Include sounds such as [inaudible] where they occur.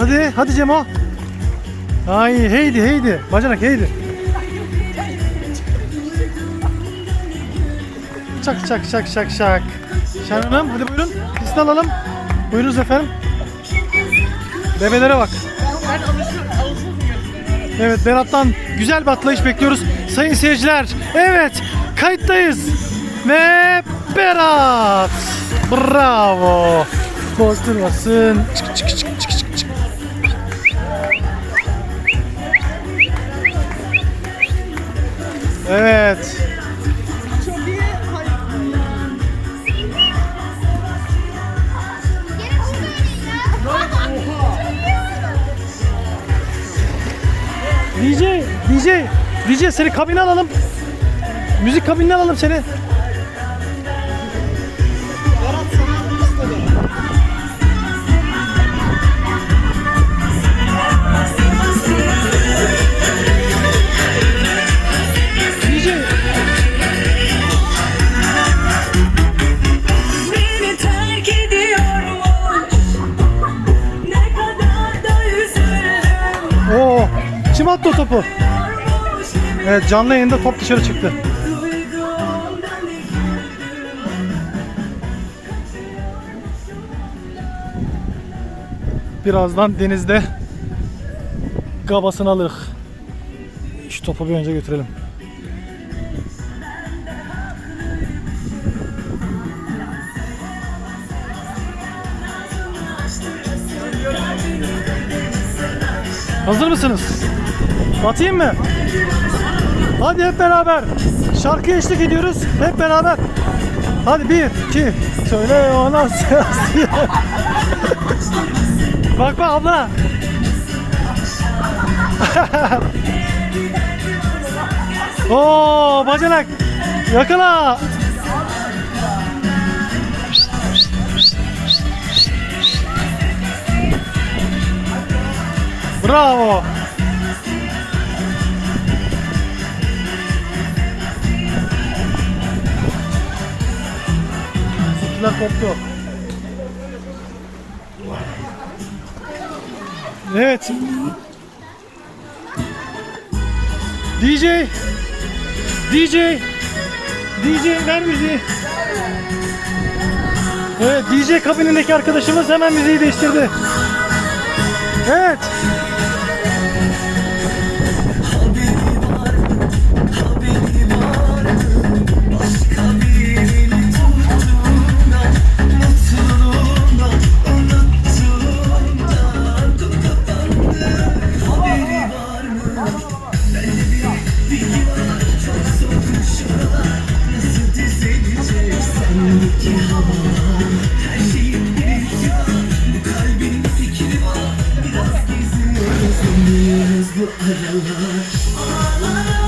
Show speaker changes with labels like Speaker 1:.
Speaker 1: Hadi hadi Cemo. Ay heydi heydi. Bacanak heydi. Çak çak çak şak şak. Şahin Hanım hadi buyurun. Pistol alalım. Buyurunuz efendim. Bebelere bak.
Speaker 2: Ben
Speaker 1: Evet Berat'tan güzel bir atlayış bekliyoruz. Sayın seyirciler evet kayıttayız. Ve Berat. Bravo. Bozdurmasın. Çık çık çık. Evet. DJ, DJ, DJ seni kabine alalım. Müzik kabinine alalım seni. Attı o topu? Evet canlı yayında top dışarı çıktı. Birazdan denizde gabasını alırız. Şu topu bir önce götürelim. Hazır mısınız? Atayım mı? Hadi hep beraber. Şarkı eşlik ediyoruz. Hep beraber. Hadi bir, iki. Söyle ona. Bak bak abla. [laughs] Oo bacanak. Yakala. Bravo. Bizimkiler koptu. Evet. DJ. DJ. DJ ver müziği. Evet DJ kabinindeki arkadaşımız hemen müziği değiştirdi. Evet. Aralar.